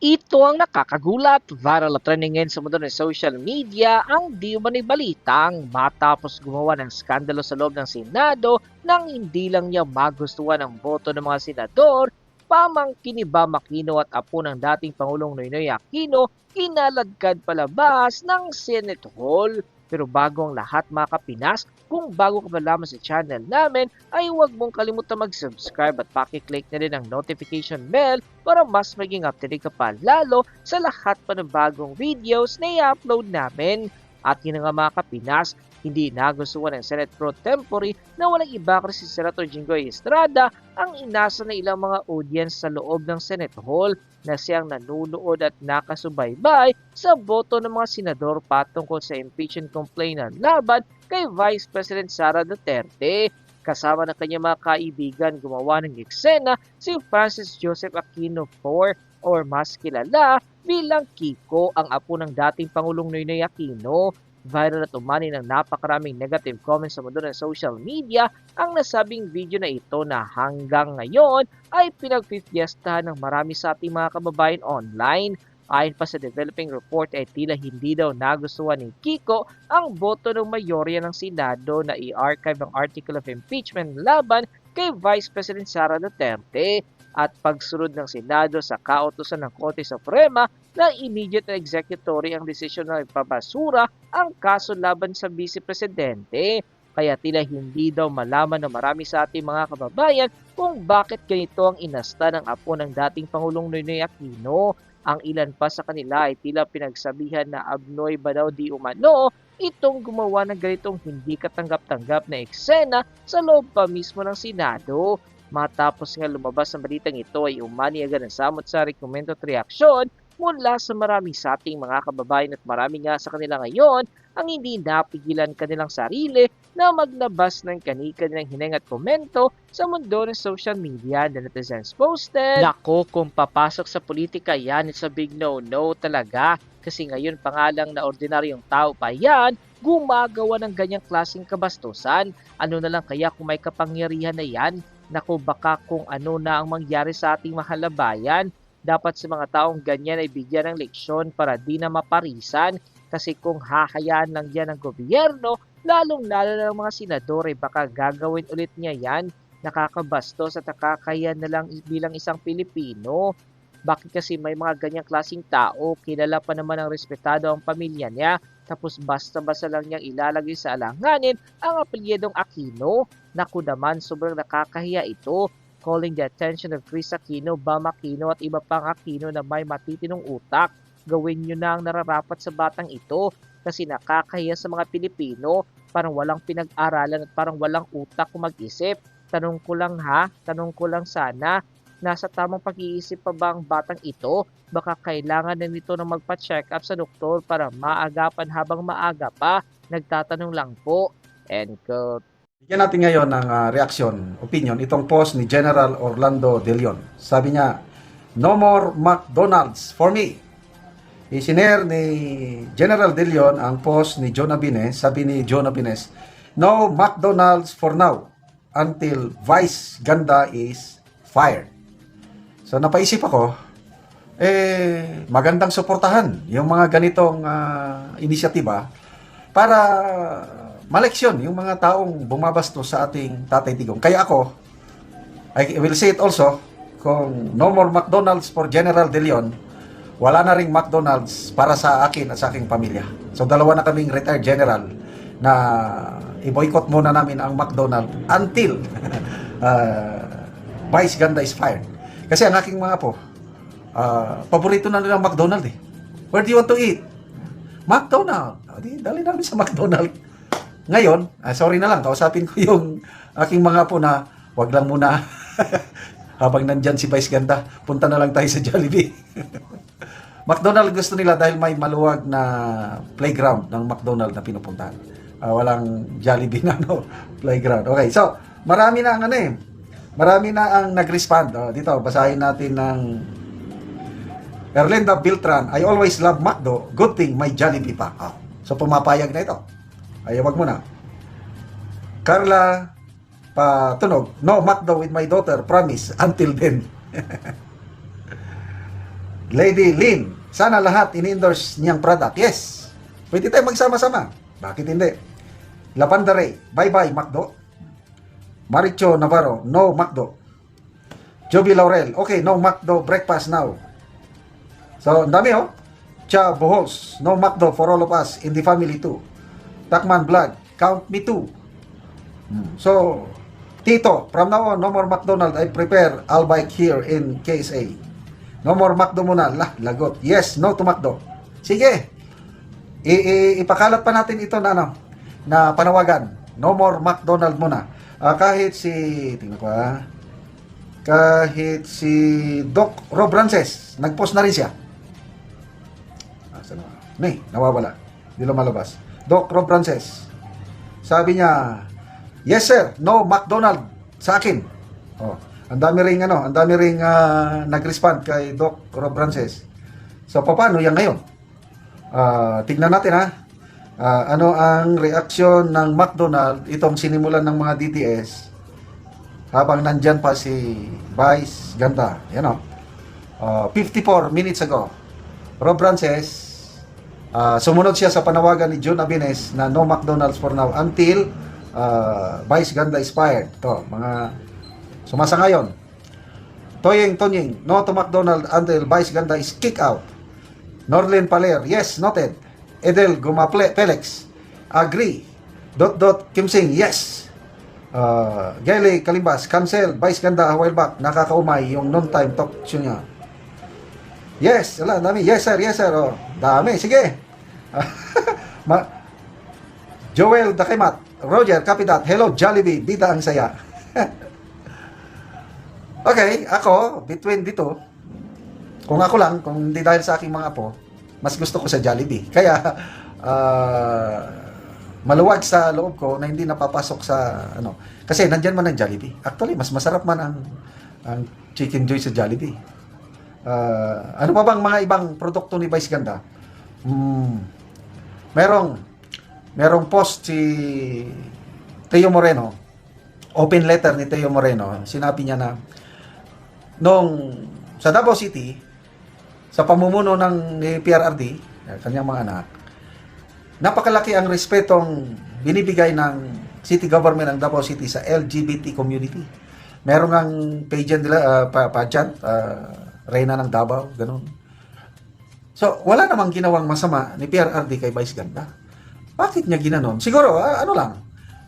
Ito ang nakakagulat. Viral na trending ngayon sa mundo ng social media ang di umano'y balitang matapos gumawa ng skandalo sa loob ng Senado nang hindi lang niya magustuhan ang boto ng mga senador, pamangkin ni Bam Aquino at apo ng dating Pangulong Noynoy Aquino inaladkad palabas ng Senate Hall. Pero bago ang lahat mga kapinas, kung bago ka pa lamang sa channel namin, ay huwag mong kalimutan mag-subscribe at pakiclick na rin ang notification bell para mas maging updated ka pa lalo sa lahat pa ng bagong videos na i-upload namin. At yun nga mga kapinas, hindi nagustuhan ng Senate Pro Tempore na walang iba kasi si Senator Jinggoy Estrada ang inasa ng ilang mga audience sa loob ng Senate Hall na siyang nanunood at nakasubaybay sa boto ng mga senador patungkol sa impeachment complaint ng laban kay Vice President Sara Duterte. Kasama ng kanyang mga kaibigan gumawa ng eksena si Francis Joseph Aquino IV or mas kilala bilang Kiko ang apo ng dating Pangulong Noynoy Aquino. Viral at umani ng napakaraming negative comments sa mundo ng social media ang nasabing video na ito na hanggang ngayon ay pinagpipiestahan ng marami sa ating mga kababayan online. Ayon pa sa developing report ay tila hindi daw nagustuhan ni Kiko ang boto ng mayorya ng Senado na i-archive ang article of impeachment laban kay Vice President Sara Duterte at pagsunod ng Senado sa kautosan ng Korte Suprema na immediate and executory ang desisyon na ipabasura ang kaso laban sa Vice Presidente. Kaya tila hindi daw malaman ng marami sa ating mga kababayan kung bakit ganito ang inasta ng apo ng dating Pangulong Noynoy Aquino. Ang ilan pa sa kanila ay tila pinagsabihan na abnoy ba daw di umano itong gumawa ng ganitong hindi katanggap-tanggap na eksena sa loob pa mismo ng Senado. Matapos nga lumabas ang balitang ito ay umani agad ang samot-sari komento at reaksyon mula sa marami sa ating mga kababayan at marami nga sa kanila ngayon ang hindi napigilan kanilang sarili na maglabas ng kani-kanilang hineng at komento sa mundo ng social media na netizens posted. Nako, kung papasok sa politika yan, it's a big no-no talaga. Kasi ngayon pangalang na ordinaryong tao pa yan, gumagawa ng ganyang klaseng kabastusan. Ano na lang kaya kung may kapangyarihan na yan? Naku, baka kung ano na ang mangyari sa ating mahal na bayan, dapat sa mga taong ganyan ay bigyan ng leksyon para di na maparisan kasi kung hahayaan lang yan ng gobyerno, lalong lalo na ng mga senador ay baka gagawin ulit niya yan, nakakabastos at nakakaya na lang bilang isang Pilipino. Bakit kasi may mga ganyang klasing tao, kilala pa naman ng respetado ang pamilya niya, tapos basta-basta lang niyang ilalagay sa alanganin ang apelyedong Aquino. Naku naman, sobrang nakakahiya ito calling the attention of Chris Aquino, Bam Aquino at iba pang Aquino na may matitinong utak. Gawin nyo na ang nararapat sa batang ito kasi nakakahiya sa mga Pilipino, parang walang pinag-aralan at parang walang utak kung mag-isip. Tanong ko lang ha, tanong ko lang sana, nasa tamang pag-iisip pa ba ang batang ito? Baka kailangan na nito na magpa-check up sa doktor para maagapan habang maaga pa. Nagtatanong lang po. End quote. Bigyan natin ngayon ng ah, reaksyon, opinion, itong post ni General Orlando De Leon. Sabi niya, No more McDonald's for me. Isinare ni General De Leon ang post ni John Abines. Sabi ni John Abines, No McDonald's for now until Vice Ganda is fired. So napaisip ako, eh magandang suportahan yung mga ganitong ah, inisyatiba para maleksyon yung mga taong bumabasto sa ating Tatay Digong. Kaya ako, I will say it also, kung no more McDonald's for General De Leon, wala na ring McDonald's para sa akin at sa aking pamilya. So dalawa na kaming retired general na i-boycott muna namin ang McDonald's until uh, Vice Ganda is fired. Kasi ang aking mga po, ah, paborito na nilang McDonald's eh. Where do you want to eat? McDonald's. Dali namin sa McDonald's. Ngayon, ah, sorry na lang, kausapin ko yung aking mga po na wag lang muna habang nandyan si Vice Ganda, punta na lang tayo sa Jollibee. McDonald gusto nila dahil may maluwag na playground ng McDonald na pinupuntahan. Ah, walang Jollibee na no, playground. Okay, so marami na ang ano eh. Marami na ang nag-respond. Oh, dito, basahin natin ng Erlinda Biltran, I always love McDo. Good thing may Jollibee pa. Ah, so pumapayag na ito. Ay, wag mo na. Carla Patunog, no McDo with my daughter, promise, until then. Lady Lynn, sana lahat in-endorse niyang product. Yes. Pwede tayo magsama-sama. Bakit hindi? Lavanda Ray, bye-bye, McDo. Maricho Navarro, no McDo. Joby Laurel, okay, no McDo breakfast now. So, ang dami oh. Cha Bohos, no McDo for all of us in the family too. Takman Vlog, count me too. Hmm. So, Tito, from now on, no more McDonald. I prepare I'll bike here in KSA. No more McDo muna. Lah, lagot. Yes, no to McDo. Sige. I, i- ipakalat pa natin ito na ano, na panawagan. No more McDonald muna. Ah, kahit si, tingnan ko ah, kahit si Doc Rob Rances, nag-post na rin siya. Asan na? May, nawawala. Hindi lumalabas. Doc Rob Rances. Sabi niya, Yes sir, no McDonald sa akin. Oh, ang dami ring ano, ang dami ring ah, nag-respond kay Doc Rob Rances. So paano yan ngayon? Ah, tignan natin ha. Ah, ano ang reaksyon ng McDonald itong sinimulan ng mga DDS habang nandyan pa si Vice Ganda. Yan o. Ah, 54 minutes ago. Rob Rances, ah, sumunod siya sa panawagan ni John Abines na no McDonald's for now until ah, Vice Ganda expired. To, mga sumasangayon. Toying Tonying, no to McDonald until Vice Ganda is kick out. Norlin Paler, yes, noted. Edel Gumaple, Felix, agree. Dot dot Kim Sing, yes. Uh, Gele Kalimbas, cancel. Vice Ganda a while back, nakakaumay yung non-time talk show niya. Yes, wala, dami. Yes sir, yes sir. Oh, dami, sige. Ma Joel Dakimat, Roger Kapitat, hello Jollibee, bida ang saya. okay, ako, between dito, kung ako lang, kung hindi dahil sa aking mga apo, mas gusto ko sa Jollibee. Kaya, ah, maluwag sa loob ko na hindi napapasok sa, ano, kasi nandyan man ang Jollibee. Actually, mas masarap man ang, ang Chicken Joy sa Jollibee. Ah, ano pa bang mga ibang produkto ni Vice Ganda? Hmm, merong, merong post si Teo Moreno, open letter ni Teo Moreno, sinabi niya na, nung sa Davao City, sa pamumuno ng PRRD, eh, kanyang mga anak, napakalaki ang respetong binibigay ng city government ng Davao City sa LGBT community. Meron ang pageant nila, uh, pa, pageant, ah, Reyna ng Davao, ganun. So, wala namang ginawang masama ni PRRD kay Vice Ganda. Bakit niya ginanon? Siguro, ah, ano lang,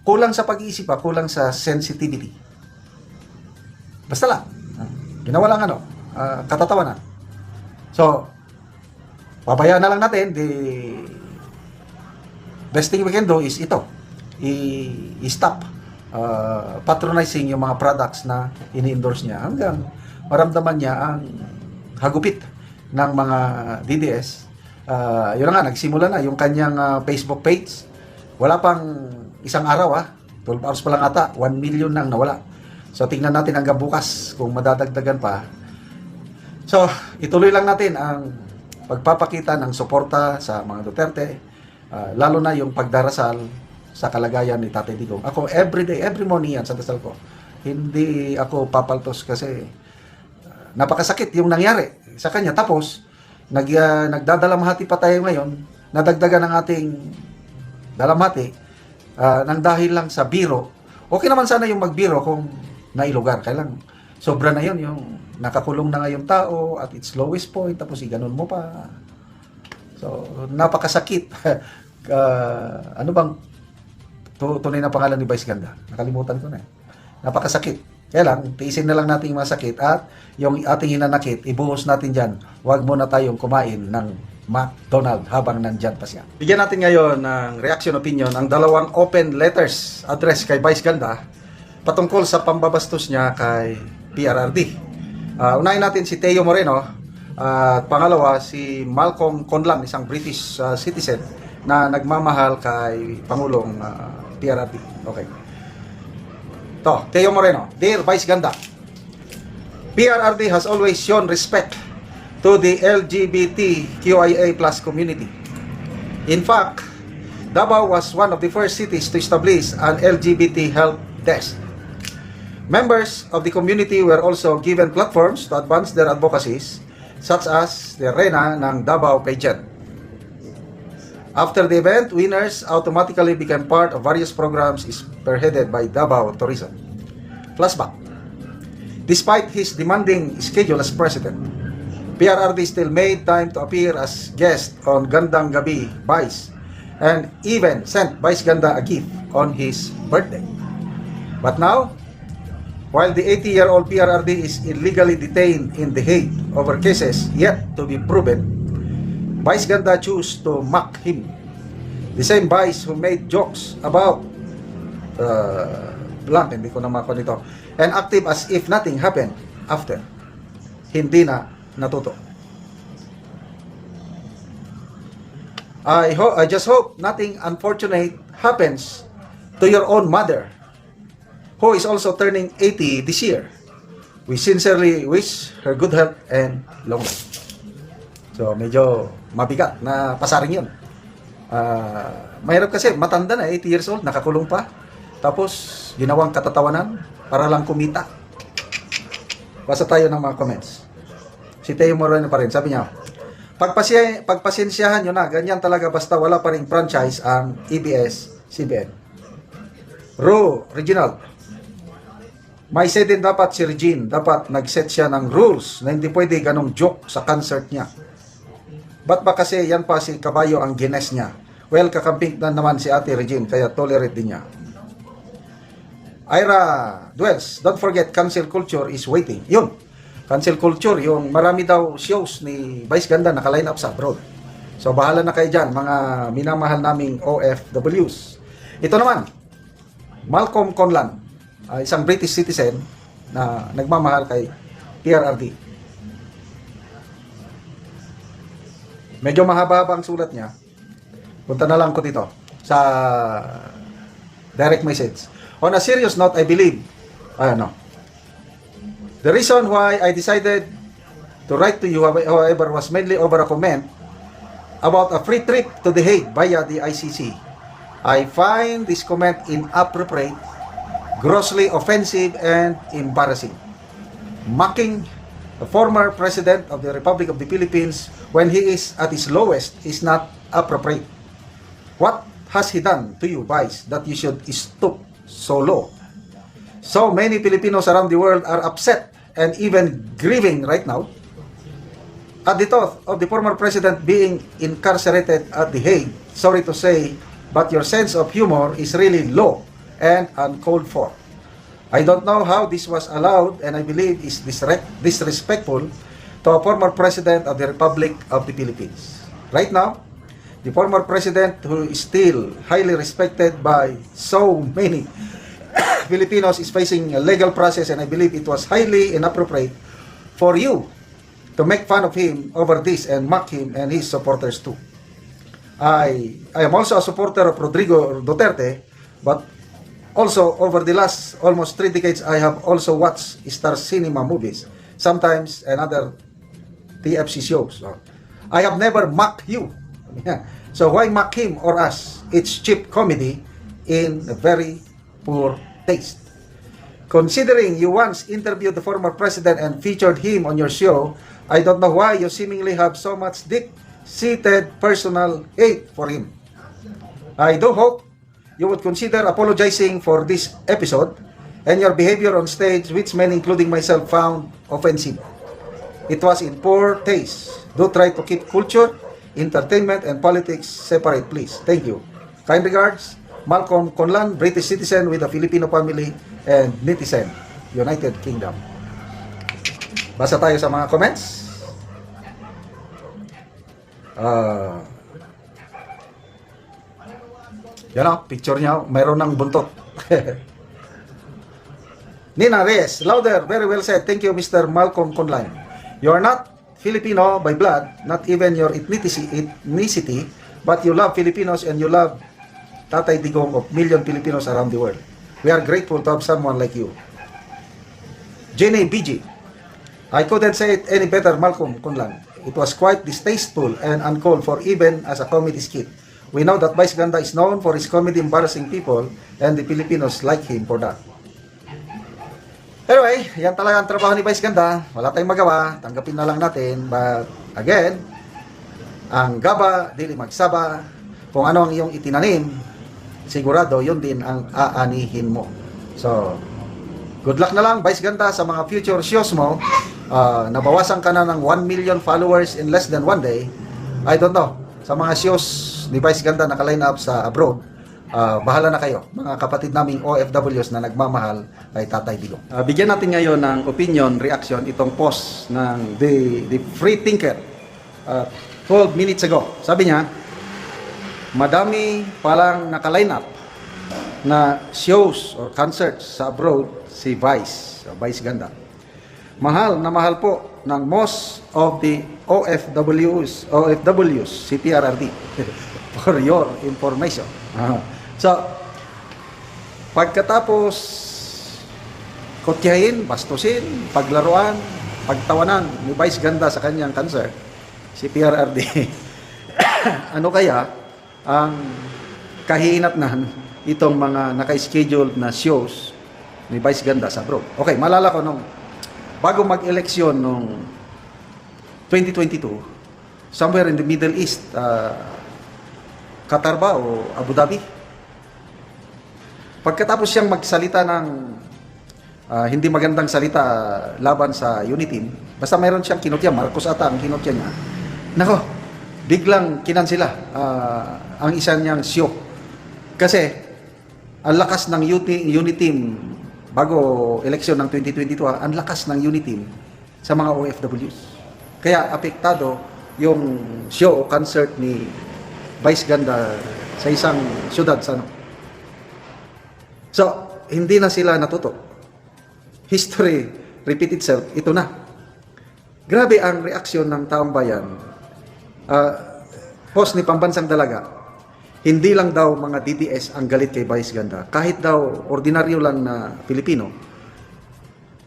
kulang sa pag-iisip pa, kulang sa sensitivity. Basta lang. Ah, Ginawa lang ano, ah, katatawanan. So, pabayaan na lang natin, the best thing we can do is ito, i-stop uh, patronizing yung mga products na ini-endorse niya hanggang maramdaman niya ang hagupit ng mga DDS. Uh, yun na nga, nagsimula na yung kanyang uh, Facebook page. Wala pang isang araw ah, 12 hours pa lang ata, 1 million nang nawala. So tingnan natin hanggang bukas kung madadagdagan pa. So, ituloy lang natin ang pagpapakita ng suporta sa mga Duterte, ah, lalo na yung pagdarasal sa kalagayan ni Tatay Digong. Ako, every day, every morning yan sa dasal ko. Hindi ako papaltos kasi ah, napakasakit yung nangyari sa kanya. Tapos, nag, ah, nagdadalamhati pa tayo ngayon, nadagdagan ng ating dalamhati ah, nang dahil lang sa biro. Okay naman sana yung magbiro kung nailugar. Kailang sobra na yun, yung nakakulong na nga tao at its lowest point, tapos iganon mo pa. So, napakasakit. Ah, ano bang tu- tunay na pangalan ni Vice Ganda? Nakalimutan ko na eh. Napakasakit. Kaya lang, tiisin na lang natin yung masakit at yung ating hinanakit, ibuhos natin dyan. Huwag muna tayong kumain ng McDonald habang nandyan pa siya. Bigyan natin ngayon ng reaction opinion ang dalawang open letters address kay Vice Ganda patungkol sa pambabastos niya kay PRRD. Ah, unahin natin si Teo Moreno at pangalawa si Malcolm Conlan, isang British ah, citizen na nagmamahal kay Pangulong ah, PRRD. Okay. To, Teo Moreno. Dear Vice Ganda, PRRD has always shown respect to the LGBTQIA plus community. In fact, Davao was one of the first cities to establish an LGBT help desk. Members of the community were also given platforms to advance their advocacies such as the arena ng Davao pageant. After the event, winners automatically became part of various programs spearheaded by Davao Tourism. Flashback. Despite his demanding schedule as president, PRRD still made time to appear as guest on Gandang Gabi Vice and even sent Vice Ganda a gift on his birthday. But now, while the 80-year-old PRRD is illegally detained in The Hague over cases yet to be proven, Vice Ganda choose to mock him. The same Vice who made jokes about uh, blank, hindi ko na mako nito, and active as if nothing happened after. Hindi na natuto. I, ho- I just hope nothing unfortunate happens to your own mother who is also turning 80 this year. We sincerely wish her good health and long life. So, medyo mabigat na pasaring yun. Ah, mahirap kasi, matanda na, 80 years old, nakakulong pa. Tapos, ginawang katatawanan para lang kumita. Basa tayo ng mga comments. Si Teo Moreno pa rin, sabi niya, Pagpasya, pagpasensyahan nyo na, ganyan talaga basta wala pa rin franchise ang EBS-CBN. Ro, Reginald, may say din dapat si Regine, dapat nag-set siya ng rules na hindi pwede ganong joke sa concert niya. Ba't ba kasi yan pa si Kabayo ang gines niya? Well, kakamping na naman si Ate Regine, kaya tolerate din niya. Ira Dwells, don't forget, cancel culture is waiting. Yun, cancel culture, yung marami daw shows ni Vice Ganda naka-line up sa abroad. So, bahala na kayo dyan, mga minamahal naming OFWs. Ito naman, Malcolm Conlan, ah, isang British citizen na nagmamahal kay PRRD. Medyo mahaba-haba ang sulat niya. Punta na lang ko dito sa direct message. On a serious note, I believe, ano, the reason why I decided to write to you, however, was mainly over a comment about a free trip to The Hague via the ICC. I find this comment inappropriate, grossly offensive, and embarrassing. Mocking the former president of the Republic of the Philippines when he is at his lowest is not appropriate. What has he done to you, Vice, that you should stoop so low? So many Filipinos around the world are upset and even grieving right now at the thought of the former president being incarcerated at The Hague. Sorry to say, but your sense of humor is really low and uncalled for. I don't know how this was allowed and I believe is disrespectful to a former president of the Republic of the Philippines. Right now, the former president who is still highly respected by so many Filipinos is facing a legal process and I believe it was highly inappropriate for you to make fun of him over this and mock him and his supporters too. I I am also a supporter of Rodrigo Duterte, but also over the last almost three decades, I have also watched Star Cinema movies, sometimes and other TFC shows. I have never mocked you. So why mock him or us? It's cheap comedy in a very poor taste. Considering you once interviewed the former president and featured him on your show, I don't know why you seemingly have so much deep-seated personal hate for him. I do hope you would consider apologizing for this episode and your behavior on stage, which many, including myself, found offensive. It was in poor taste. Do try to keep culture, entertainment, and politics separate, please. Thank you. Kind regards, Malcolm Conlan, British citizen with a Filipino family and netizen, United Kingdom. Basa tayo sa mga comments. Ah... yan o, picture niya, mayroon ng buntot. Nina Reyes, louder, very well said. Thank you, Mr. Malcolm Conline. You are not Filipino by blood, not even your ethnicity, ethnicity, but you love Filipinos and you love Tatay Digong of million Filipinos around the world. We are grateful to have someone like you. Jenny BG, I couldn't say it any better, Malcolm Conlan. It was quite distasteful and uncalled for even as a comedy skit. We know that Vice Ganda is known for his comedy embarrassing people and the Filipinos like him for that. Anyway, yan talaga ang trabaho ni Vice Ganda. Wala tayong magawa. Tanggapin na lang natin. But again, ang gaba, dili magsaba. Kung ano ang iyong itinanim, sigurado yun din ang aanihin mo. So, good luck na lang, Vice Ganda, sa mga future shows mo. Ah, nabawasan ka na ng 1 million followers in less than one day. I don't know. Sa mga shows ni Vice Ganda naka-line up sa abroad, ah, bahala na kayo, mga kapatid naming OFWs na nagmamahal kay Tatay Digong. Ah, bigyan natin ngayon ng opinion, reaction, itong post ng The, the Free Thinker ah, 12 minutes ago. Sabi niya, madami palang naka-line up na shows or concerts sa abroad si Vice, so Vice Ganda. Mahal na mahal po ng most of the OFWs, OFWs, si PRRD. For your information. Ah. So, pagkatapos kotyahin, bastusin, paglaruan, pagtawanan ni Vice Ganda sa kanyang cancer, si PRRD, ano kaya ang kahinatnan itong mga naka-schedule na shows ni Vice Ganda sa abroad? Okay, malala ko nung bago mag-eleksyon nung 2022, somewhere in the Middle East, uh, Qatar ba o Abu Dhabi? Pagkatapos siyang magsalita ng ah, hindi magandang salita laban sa Uniteam, basta mayroon siyang kinutya, Marcos ata ang kinutya niya. Nako, biglang kinansila ah, ang isa niyang show. Kasi ang lakas ng Unity, Uniteam bago eleksyon ng 2022, ah, ang lakas ng Uniteam sa mga OFWs. Kaya apektado yung show o concert ni Vice Ganda sa isang syudad sa ano. So, hindi na sila natuto. History repeat itself, ito na. Grabe ang reaksyon ng taong bayan. Ah, post ni Pambansang Dalaga, hindi lang daw mga DDS ang galit kay Vice Ganda. Kahit daw ordinaryo lang na Pilipino,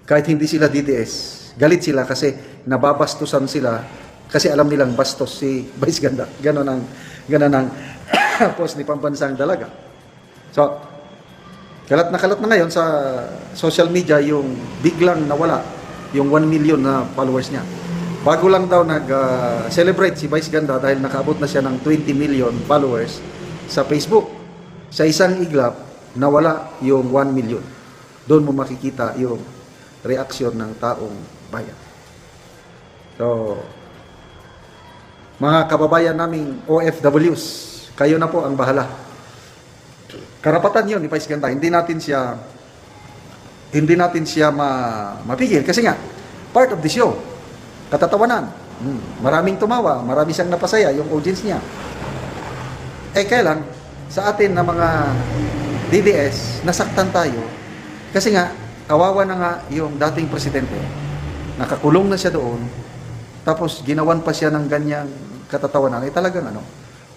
kahit hindi sila DDS, galit sila kasi nababastusan sila kasi alam nilang bastos si Vice Ganda. Ganon ang, ganon ang post ni Pambansang Dalaga. So, kalat na kalat na ngayon sa social media yung biglang nawala yung 1 million na followers niya. Bago lang daw nag-celebrate si Vice Ganda dahil nakaabot na siya ng 20 million followers sa Facebook. Sa isang iglap, nawala yung 1 million. Doon mo makikita yung reaksyon ng taong bayan. So, mga kababayan naming OFWs, kayo na po ang bahala. Karapatan yun ni Vice Ganda. Hindi natin siya hindi natin siya ma, mapigil kasi nga part of the show. Katatawanan. Hmm, maraming tumawa, marami siyang napasaya yung audience niya. Eh kailan sa atin na mga DDS nasaktan tayo kasi nga kawawa na nga yung dating presidente. Nakakulong na siya doon. Tapos ginawan pa siya ng ganyang katatawanan. Eh talagang ano,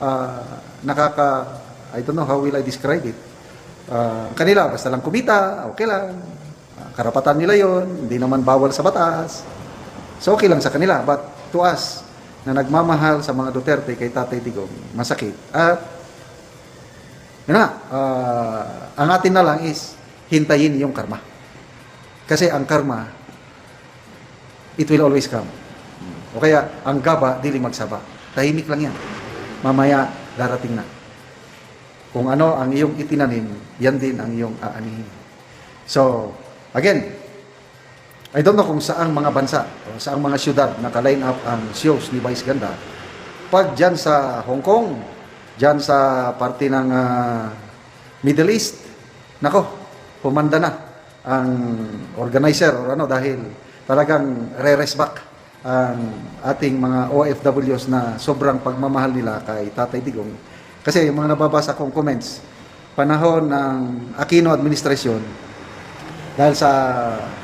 ah, nakaka I don't know how will I describe it. Ah, kanila, basta lang kumita, okay lang. Ah, karapatan nila yon hindi naman bawal sa batas. So okay lang sa kanila. But to us, na nagmamahal sa mga Duterte kay Tatay Digong, masakit. At, yun na, ah, ang atin na lang is, hintayin yung karma. Kasi ang karma, it will always come. O kaya, ang gaba, dili magsaba. Tahimik lang yan. Mamaya, darating na. Kung ano ang iyong itinanim, yan din ang iyong aanihin. So, again, I don't know kung saang mga bansa o saang mga syudad naka-line up ang shows ni Vice Ganda. Pag dyan sa Hong Kong, dyan sa parte ng ah, Middle East, nako, pumanda na ang organizer or ano dahil talagang re-rest back ang ating mga OFWs na sobrang pagmamahal nila kay Tatay Digong. Kasi yung mga nababasa kong comments, panahon ng Aquino administrasyon, dahil sa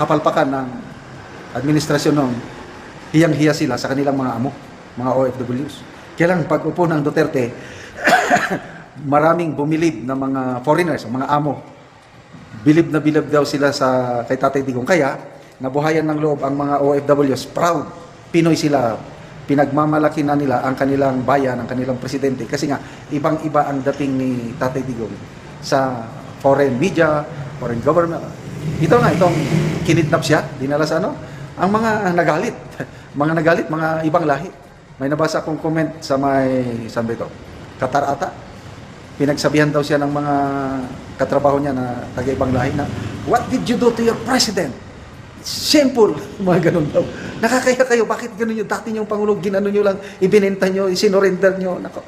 kapalpakan ng administrasyon noon, hiyang-hiya sila sa kanilang mga amo, mga OFWs. Kaya lang pag upo ng Duterte, maraming bumilib na mga foreigners, mga amo. Bilib na bilib daw sila sa kay Tatay Digong. Kaya, nabuhayan ng loob ang mga OFWs, proud. Pinoy sila, pinagmamalaki na nila ang kanilang bayan, ang kanilang presidente. Kasi nga, ibang-iba ang dating ni Tatay Digong sa foreign media, foreign government, ito nga, itong kinidnap siya, dinala sa ano, ang mga nagalit, mga nagalit, mga ibang lahi. May nabasa akong comment sa may, saan ba ito? Qatar ata. Pinagsabihan daw siya ng mga katrabaho niya na taga-ibang lahi na, What did you do to your president? Simple, mga ganun daw. Nakakaya kayo, bakit ganun yung dati niyong Pangulo, ginano niyo lang, ibinenta niyo, isinorender niyo. Nako,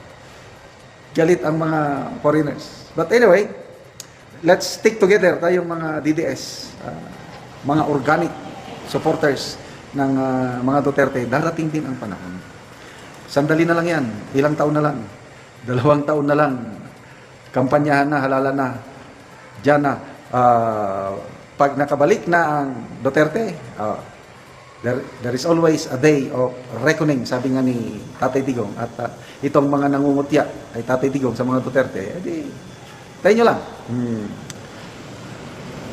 galit ang mga foreigners. But anyway, let's stick together tayong mga DDS, ah, mga organic supporters ng ah, mga Duterte. Darating din ang panahon. Sandali na lang yan. Ilang taon na lang. Dalawang taon na lang. Kampanyahan na, halala na. Diyan na. Ah, pag nakabalik na ang Duterte, ah, there, there is always a day of reckoning, sabi nga ni Tatay Digong. At ah, itong mga nangungutya ay Tatay Digong sa mga Duterte, edi, tayo nyo lang. Hmm.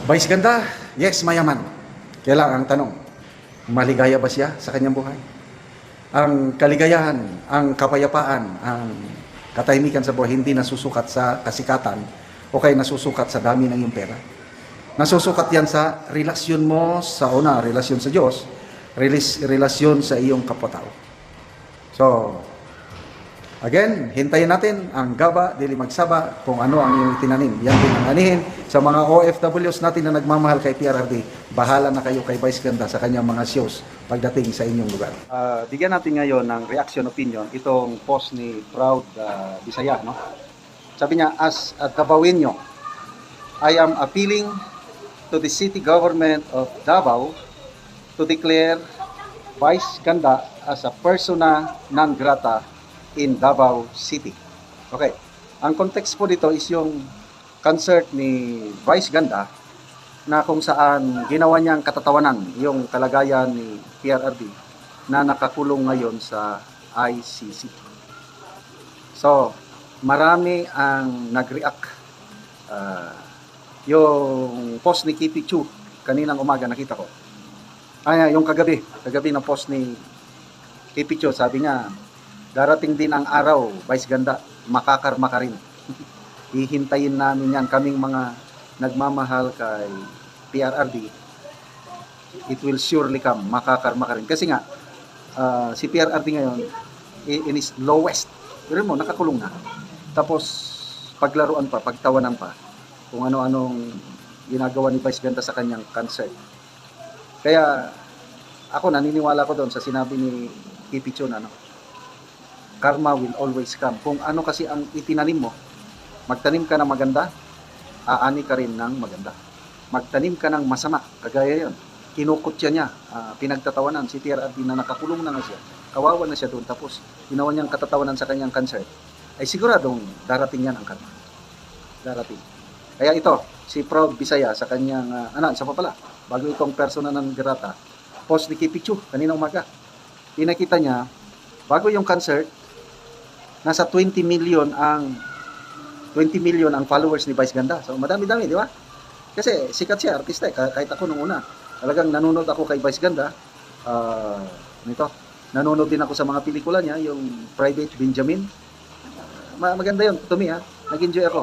Vice ganda, yes, mayaman. Kaya ang tanong, maligaya ba siya sa kanyang buhay? Ang kaligayahan, ang kapayapaan, ang katahimikan sa buhay, hindi nasusukat sa kasikatan o kaya nasusukat sa dami ng iyong pera. Nasusukat yan sa relasyon mo sa una, relasyon sa Diyos, relasyon sa iyong kapwa-tao. So, again, hintayin natin ang gaba, dili magsaba, kung ano ang iyong tinanim. Yan din ang anihin sa mga OFWs natin na nagmamahal kay PRRD. Bahala na kayo kay Vice Ganda sa kanyang mga shows pagdating sa inyong lugar. Ah, bigyan natin ngayon ng reaction opinion itong post ni Proud ah, Bisaya. No? Sabi niya, as a Dabawenyo, I am appealing to the city government of Davao to declare Vice Ganda as a persona non grata in Davao City. Okay. Ang context po dito is yung concert ni Vice Ganda na kung saan ginawa niyang katatawanan yung kalagayan ni PRRD na nakakulong ngayon sa ICC. So, marami ang nag-react. Ah, yung post ni Kipi Chu kaninang umaga nakita ko. Ay, yung kagabi, kagabi ng post ni Kipi Chu, sabi niya, darating din ang araw, Vice Ganda, makakarma ka rin. Hihintayin namin yan, kaming mga nagmamahal kay PRRD. It will surely come, makakarma ka rin. Kasi nga, ah, si PRRD ngayon, in his lowest, pero mo, nakakulong na. Tapos, paglaruan pa, pagtawanan pa, kung ano-anong ginagawa ni Vice Ganda sa kanyang concert. Kaya ako naniniwala ko doon sa sinabi ni Kipichon ano. Karma will always come. Kung ano kasi ang itinanim mo, magtanim ka ng maganda, aani ka rin ng maganda. Magtanim ka ng masama, kagaya yon. Kinukutya niya, ah, pinagtatawanan si PRRD na nakakulong na nga siya. Kawawa na siya doon tapos ginawa niyang katatawanan sa kanyang concert. Ay siguradong darating yan ang karma. Darating. Kaya ito, si Proud Bisaya sa kanyang, uh, ano, isa pa pala, bago itong persona ng Grata, post ni Kipichu, kanina umaga. Pinakita niya, bago yung concert, nasa 20 million ang 20 million ang followers ni Vice Ganda. So madami-dami, di ba? Kasi sikat siya, artista eh. Kahit ako nung una, talagang nanonood ako kay Vice Ganda. Ah, nito, nanonood din ako sa mga pelikula niya, yung Private Benjamin. Ma- maganda yun, to me ha. Nag-enjoy ako.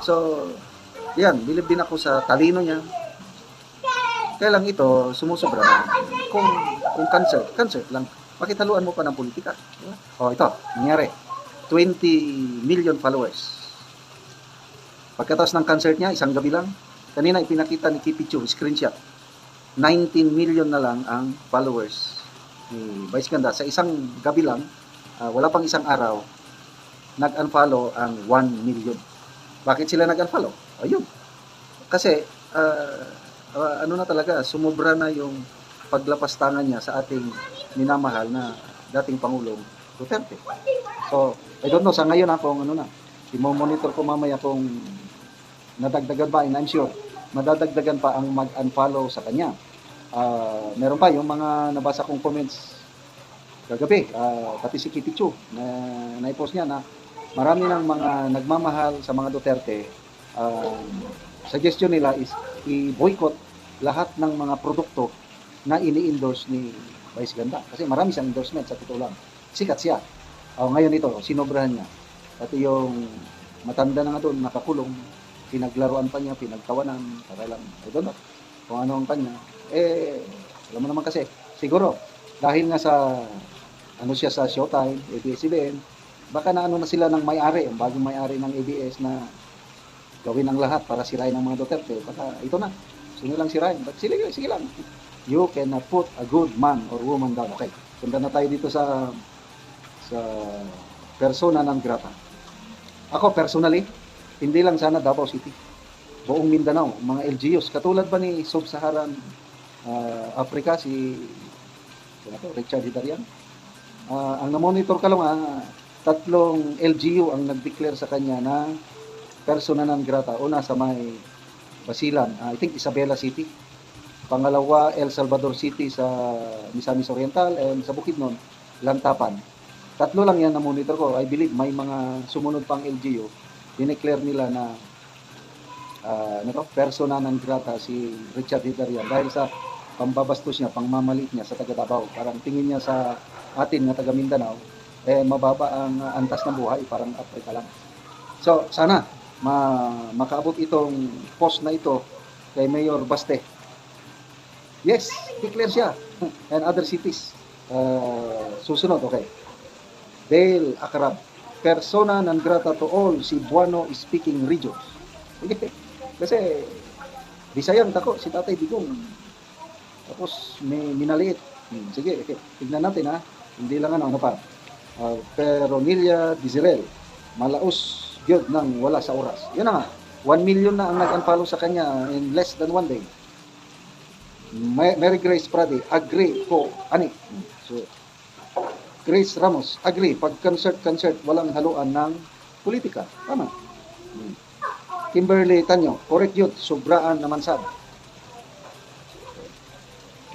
So, yan, bilib din ako sa talino niya. Kaya lang ito, sumusobra na. Kung, kung concert, concert lang. Bakit haluan mo pa ng politika? Ba? Oh, ito, nangyari. 20 million followers. Pagkatapos ng concert niya, isang gabi lang, kanina ipinakita ni Kipichu, screenshot, 19 million na lang ang followers ni Vice Ganda. Sa isang gabi lang, ah, wala pang isang araw, nag-unfollow ang 1 million. Bakit sila nag-unfollow? Ayun. Kasi, ah, ah, ano na talaga, sumobra na yung paglapas tangan niya sa ating minamahal na dating Pangulong Duterte. So, I don't know, sa ngayon ha, kung ano na, i-monitor ko mamaya kung nadagdagan pa, and I'm sure, madadagdagan pa ang mag-unfollow sa kanya. Ah, meron pa yung mga nabasa kong comments kagabi, ah, pati si Kipichu, na naipost niya na marami ng mga nagmamahal sa mga Duterte, ah, suggestion nila is i-boycott lahat ng mga produkto na ini-endorse ni Vice Ganda. Kasi marami siyang endorsement sa totoo lang. Sikat siya. Oh, ngayon ito, sinobrahan niya. Pati yung matanda na nga doon, nakakulong, pinaglaruan pa niya, pinagtawanan, para lang, I don't know. kung ano ang kanya. Eh, alam mo naman kasi, siguro, dahil nga sa, ano siya sa Showtime, ABS-CBN, baka na ano na sila ng may-ari, ang bagong may-ari ng ABS na gawin ang lahat para sirain ang mga Duterte. Baka ito na, sino lang sirain. But sige, sige lang. You cannot put a good man or woman down. Okay, punta na tayo dito sa sa persona ng grata. Ako personally, hindi lang sana Davao City. Buong Mindanao, mga LGUs. Katulad ba ni Sub-Saharan ah, Africa, si to? Richard Hidarian? Ah, ang na-monitor ka lang, ah, tatlong LGU ang nag-declare sa kanya na persona non grata. Una sa may Basilan, ah, I think Isabela City. Pangalawa, El Salvador City sa Misamis Oriental and sa Bukidnon, Lantapan. Tatlo lang yan na monitor ko. I believe may mga sumunod pang LGU. Dineclare nila na ah, ano to, persona non grata si Richard Hidarian dahil sa pambabastos niya, pangmamalit niya sa taga Davao. Parang tingin niya sa atin na taga Mindanao, eh mababa ang antas ng buhay, parang Africa lang. So, sana ma makaabot itong post na ito kay Mayor Baste. Yes, declare siya. And other cities. Uh, susunod, okay. Dale Akarab. Persona non grata to all Cebuano speaking regions. Kasi Bisayang tako si Tatay Digong. Tapos may minaliit. Hmm, Sige, okay. tignan natin ha. Hindi lang ano, ano pa. Uh, Peronilla Dizirel. Malaos yun nang wala sa oras. Yun na nga. 1 million na ang nag-unfollow sa kanya in less than one day. Ma- Mary Grace Prade, agree ko. Ani. So, Grace Ramos, agree. Pag concert-concert, walang haluan ng politika. Tama. Kimberly Tanyo, correct yun. Sobraan naman sad.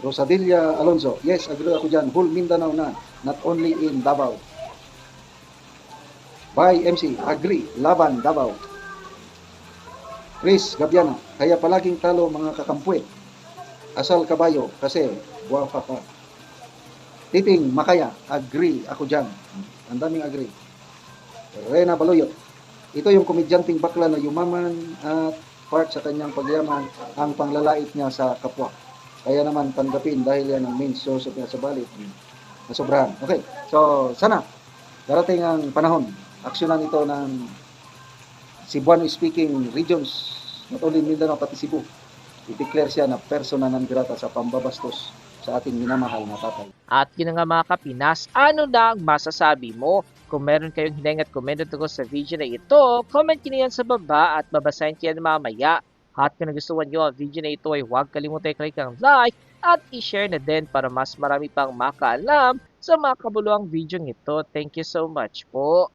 Rosadilla Alonso, yes, agree ako dyan. Whole Mindanao na, not only in Davao. By MC, agree, laban Davao. Chris Gabiano, kaya palaging talo mga kakampuit. Asal kabayo, kasi guwapa ka. Titing Makaya, agree ako dyan. Ang daming agree. Rena Baloyot, ito yung komedyanteng bakla na yumaman at part sa kanyang pagyaman ang panglalait niya sa kapwa. Kaya naman tanggapin dahil yan ang main source of sa balit. Nasobrahan. Okay. So, sana darating ang panahon. Aksyonan ito ng Cebuano speaking regions, not only Mindanao pati Cebu. I-declare siya na persona non grata sa pambabastos sa ating minamahal na tatay. At yun nga mga kapinas, ano na ang masasabi mo? Kung meron kayong hinang at komento tungkol sa video na ito, comment nyo sa baba at babasahin ko yan mamaya. At kung nagustuhan nyo ang video na ito ay huwag kalimutan i-click ang like at i-share na din para mas marami pang makaalam sa mga kabuluhang video ito. Thank you so much po.